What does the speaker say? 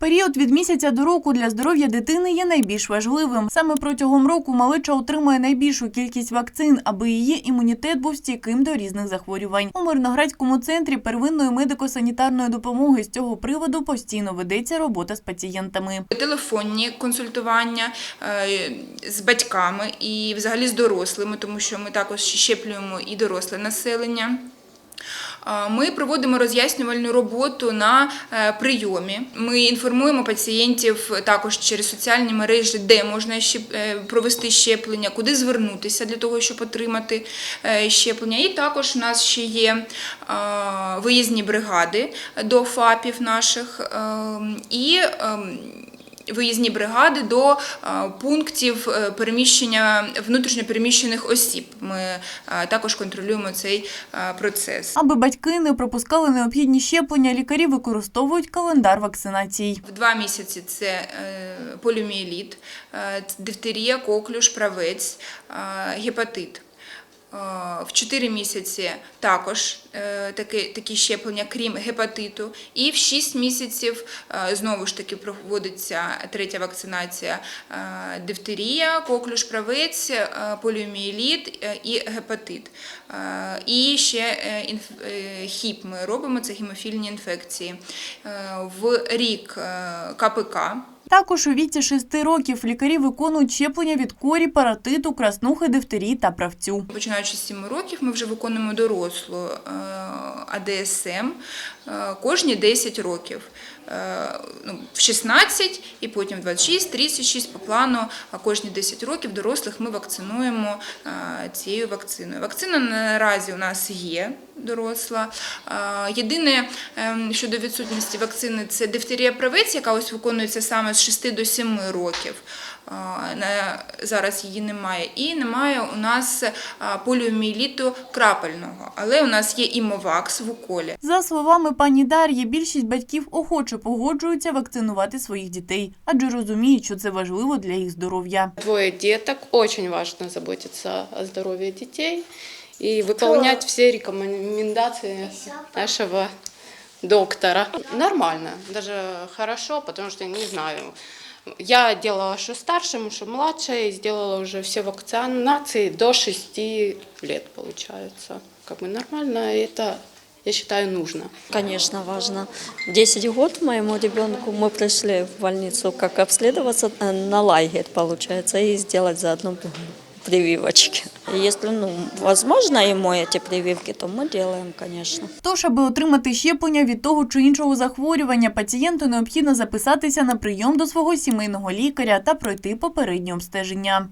Період від місяця до року для здоров'я дитини є найбільш важливим. Саме протягом року малеча отримує найбільшу кількість вакцин, аби її імунітет був стійким до різних захворювань. У Мирноградському центрі первинної медико-санітарної допомоги з цього приводу постійно ведеться робота з пацієнтами. телефонні консультування е, з батьками і взагалі з дорослими, тому що ми також щеплюємо і доросле населення. Ми проводимо роз'яснювальну роботу на е, прийомі. Ми інформуємо пацієнтів також через соціальні мережі, де можна щеп- е, провести щеплення, куди звернутися для того, щоб отримати е, щеплення. І також у нас ще є виїзні бригади до ФАПів наших ем, і ем, виїзні бригади до е, пунктів е, переміщення внутрішньопереміщених осіб. Ми е, також контролюємо цей процес. Аби батьки не пропускали необхідні щеплення, лікарі використовують календар вакцинацій. В два місяці це поліомієліт, дифтерія, коклюш, правець, гепатит. Е, В 4 місяці також е, такі, такі щеплення, крім гепатиту. І в 6 місяців е, знову ж таки проводиться третя вакцинація дифтерія, коклюш, правець, поліомієліт е, і гепатит. І ще хіп ми робимо, це гемофільні інфекції. В рік КПК. Також у віці 6 років лікарі виконують щеплення від корі, паратиту, краснухи, дифтерії та правцю. Починаючи з 7 років, ми вже виконуємо дорослу е, АДСМ е, кожні 10 років. Е, ну, В 16 і потім в 26, 36 по плану а кожні 10 років дорослих ми вакцинуємо цією вакциною. Вакцина наразі у нас є доросла. Е, Єдине ем, щодо відсутності вакцини це дифтерія правець, яка ось виконується саме з 6 до 7 років. Зараз її немає. І немає у нас а, поліомієліту крапельного, але у нас є імовакс в уколі. За словами пані Дар'ї, більшість батьків охоче погоджуються вакцинувати своїх дітей, адже розуміють, що це важливо для їх здоров'я. Двое деток. Очень важно заботиться о здоровье детей и выполнять все рекомендации нашего доктора. Нормально, даже хорошо, потому что не знаю. Я делала что старшим, что младшей, сделала уже все вакцинации до 6 лет, получается. Как бы нормально, и это, я считаю, нужно. Конечно, важно. 10 год моему ребенку мы пришли в больницу, как обследоваться э, на лагерь, получается, и сделать заодно прививочки. Если ну, возможно ему ці прививки, то ми робимо, звісно. Тож, аби отримати щеплення від того чи іншого захворювання, пацієнту необхідно записатися на прийом до свого сімейного лікаря та пройти попереднє обстеження.